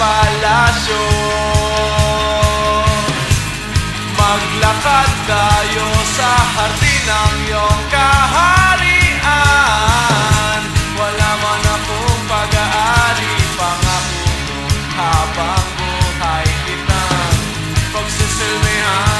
palasyo Maglakad tayo sa hardin ng iyong kaharian. Wala man akong pag-aari Pangako ko habang buhay kitang Pagsisilmihan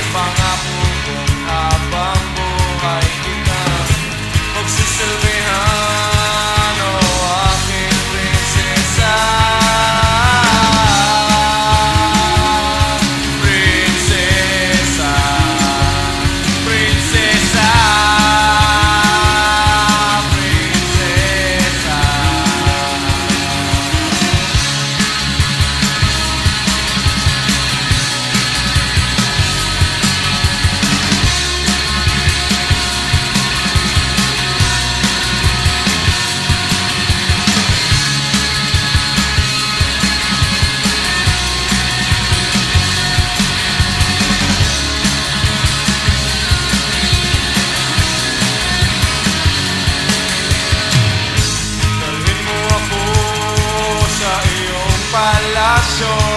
far. palacio.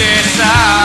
inside.